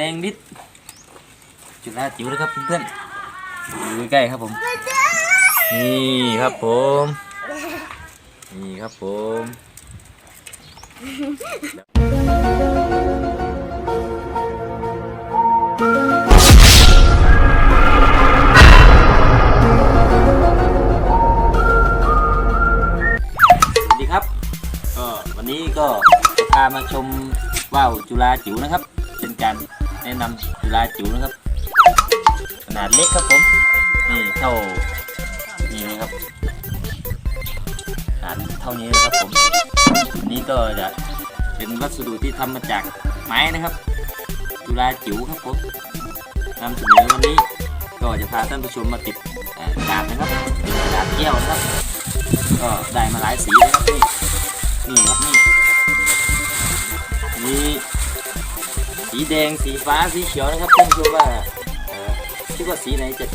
แดงนิด จุฬาจิ๋วนะครับเพื่อนๆดูใกล้ครับผม นี่ครับผม นี่ครับผมสวัสดีครับ ก็วันนี้ก็พามาชมว่าวจุฬาจิ๋วนะครับ นำจุฬาจิ๋วนะครับ ขนาดเล็กครับผม นี่เท่านี่เลยครับขนาดเท่านี้เลยครับผมอันนี้ก็จะเป็นวัสดุที่ทำมาจากไม้นะครับ จุฬาจิ๋วครับผมนำเสนอวันนี้ก็จะพาท่านผู้ชมมาติดกระดาษนะครับเป็นกระดาษแก้วนะครับ ก็ได้มาหลายสีเลยครับนี่นี่ครับนี่มี สีแดงสีฟ้าสีเขียวนะครับท่านผู้ชมว่าเอ่อคิดว่าสีไหนจะ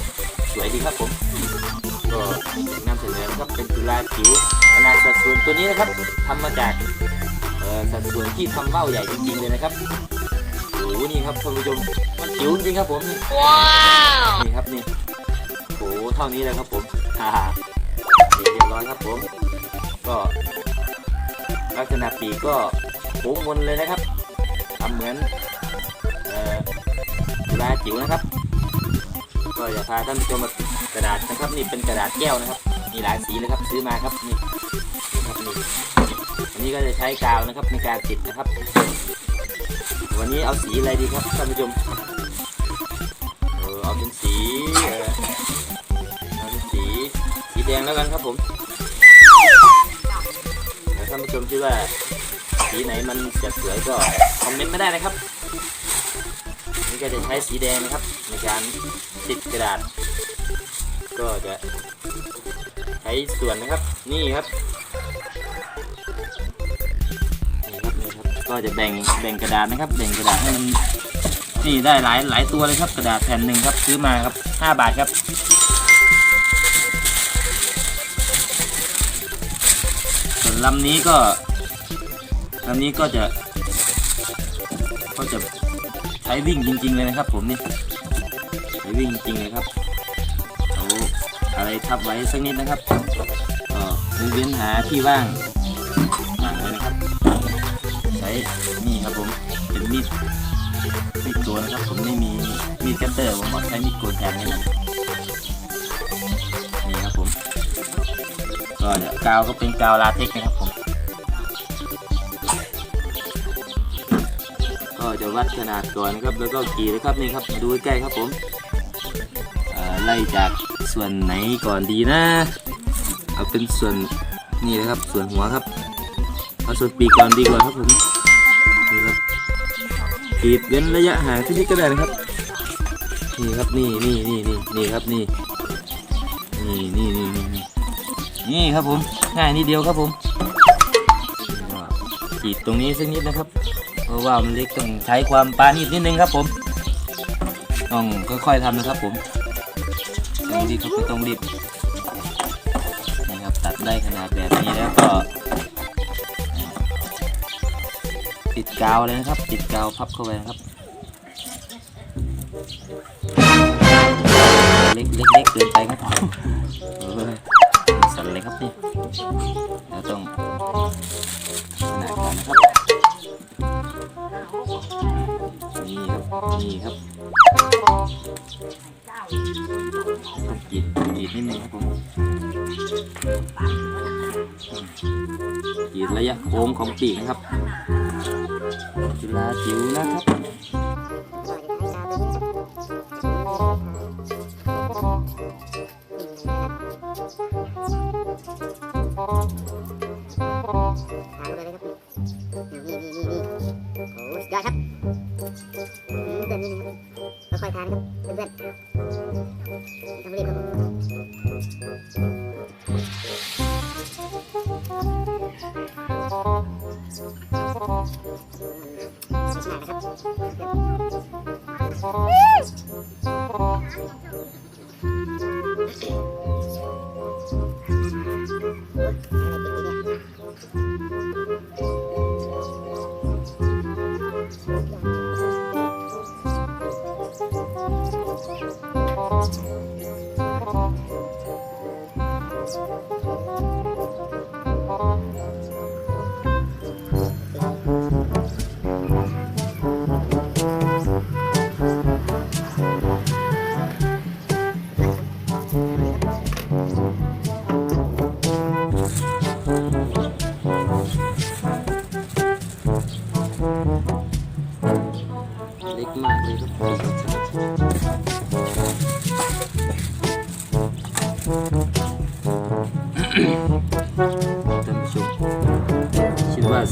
สวยดีครับผมก็นำเสนอนะครับเป็นจุฬาจิ๋วขนาดสัดส่วนตัวนี้นะครับทำมาจากเอ่อสัดส่วนที่ทำเบ้าใหญ่จริงๆเลยนะครับโอ้โหนี่ครับท่านผู้ชมมันจิ๋วจริงๆครับผมนี่ว้าวนี่ครับนี่โอ้โหเท่านี้เลยครับผมฮ่าฮ่านี่เรียบร้อยครับผม ก็ลักษณะปีกก็โค้งมนเลยนะครับทำเหมือนเอ่อ จุฬาจิ๋วนะครับ ก็อย่าพาท่านผู้ชมมากระดาษนะครับ นี่เป็นกระดาษแก้วนะครับ มีหลายสีเลยครับซื้อมาครับนี่นี่ครับนี่อันนี้ก็จะใช้กาวนะครับในการติดนะครับ วันนี้เอาสีอะไรดีครับท่านผู้ชมเออเอาเป็นสีเออเอาเป็นสีสีแดงแล้วกันครับผมแล้วท่านผู้ชมคิดว่าสีไหนมันจะสวยก็คอมเมนต์ไม่ได้นะครับ นี่ก็จะใช้สีแดงนะครับ ในการติดกระดาษ ก็จะใช้ส่วนนะครับ นี่ครับนี่ครับนี่ครับก็จะแบ่งแบ่งกระดาษนะครับ แบ่งกระดาษให้มันนี่ได้หลายหลายตัวเลยครับ กระดาษแผ่นหนึ่งครับซื้อมาครับห้าบาทครับส่วนลำนี้ก็ลำนี้ก็จะก็จะ ใช้วิ่งจริง ๆ เลยนะครับ ผมนี่ใช้วิ่งจริงเลยครับเอาอะไรทับไว้สักนิดนะครับก็เว้นหาที่ว่างวางไว้นะครับใช้นี่ครับผมเป็นมีดมีดโกนนะครับ ผมไม่มีมีดคัตเตอร์ผมขอใช้มีดโกนแทนนี่นะนี่ครับผมก็เดี๋ยวกาวก็เป็นกาวลาเทคซ์นะครับผม จะวัดขนาดก่อนนะครับแล้วก็กี่นะครับนี่ครับมาดูใกล้ครับผมเอ่อไล่จากส่วนไหนก่อนดีนะ เอาเป็นส่วนนี่นะครับส่วนหัวครับเอาส่วนปีกก่อนดีกว่าครับผมนี่ครับกรีดเว้นระยะห่างที่นี่ก็ได้นะครับนี่ครับนี่นี่นี่นี่นี่ครับนี่นี่นี่นี่นี่นี่ครับผมง่ายนิดเดียวครับผมก็กรีดตรงนี้สักนิดนะครับ ราะว่ามันเล็กต้องใช้ความปราณีตนิดนึงครับผม ต้องค่อยๆทำนะครับผมต้องรีบครับต้องรีบนะครับตัดได้ขนาดแบบนี้แล้วก็ ติดกาวเลยนะครับ ติดกาวพับเข้าไปนะครับ เล็กเล็กเล็กเกินไปครับ ครับนี่ครับต้องกรีดกรีดนิดนึงครับผมกรีดระยะโค้งของปีกนะครับ จุฬาจิ๋วนะครับ really good. Música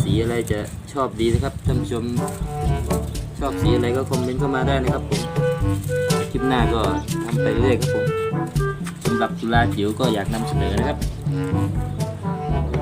สีอะไรจะชอบดีนะครับท่านผู้ชมชอบสีอะไรก็คอมเมนต์เข้ามาได้นะครับผมคลิปหน้าก็ทำไปเรื่อยครับผมสำหรับจุลาจิ๋วก็อยากนำเสนอนะครับน่าเป็น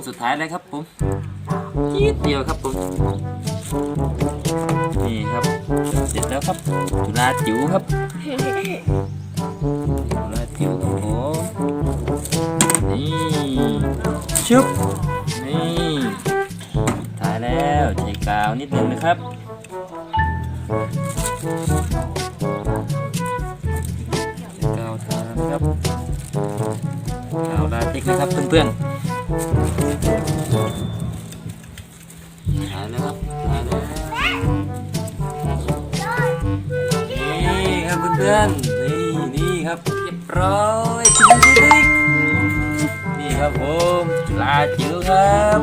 งสุดท้ายเลยครับผมจีดเดียวครับผมนี่ครับ เสร็จแล้วครับจุฬาจิ๋วครับจุฬาจิ๋วครับผมนี่ชึบนี่ท้ายแล้วใช้กาวนิดนึงนะครับใช้กาวทานครับเอาลาเทคนะครับเพื่อนๆ ถ่ายแล้วครับถ่ายแล้วนี่ครับเพื่อนๆนี่นี่ครับเรียบร้อยจริงจริงนี่ครับผมจุฬาจิ๋วครับ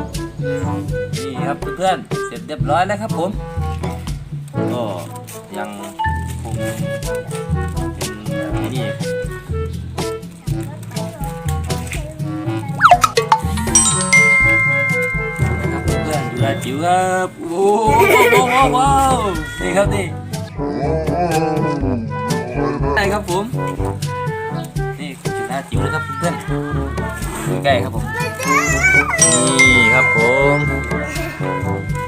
นี่ครับเพื่อนๆเสร็จเรียบร้อยแล้วครับผมก็ยังคงเป็นไอ้นี่ จิ๋วครับโอ้โหว้าวว้าวนี่ครับนี่ใช่ครับผม นี่คุณจุฬาจิ๋วนะครับเพื่อนใกล้ครับผม นี่ครับผม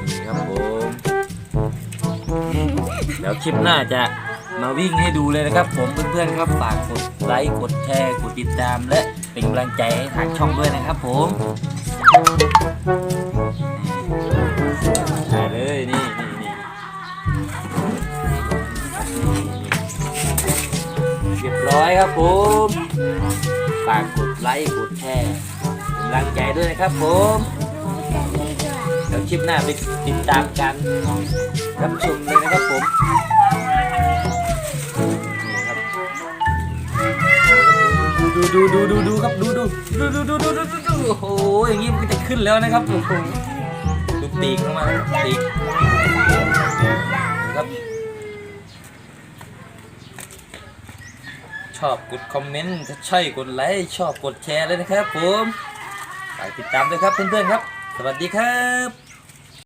นี่ครับผมเดี๋ยวคลิปหน้าจะมาวิ่งให้ดูเลยนะครับ ผมเพื่อนๆครับฝากกดไลค์กดแชร์กดติดตามและเป็นกำลังใจให้ทางช่องด้วยนะครับผม ครับผมฝากกดไลค์กดแชร์กำลังใจด้วยนะครับผมเดี๋ยวคลิปหน้าไปติดตามกันรับชมเลยนะครับผมดูดูดูดูดูครับดูดูดูดูดูดูดูดูดูโอ้โหอย่างนี้มันจะขึ้นแล้วนะครับโอ้โหดูปีกเข้ามาปีกครับ ชอบกดคอมเมนต์ถ้าใช่กดไลค์ชอบกดแชร์เลยนะครับผมฝากติดตามด้วยครับเพื่อนๆครับ สวัสดีครับ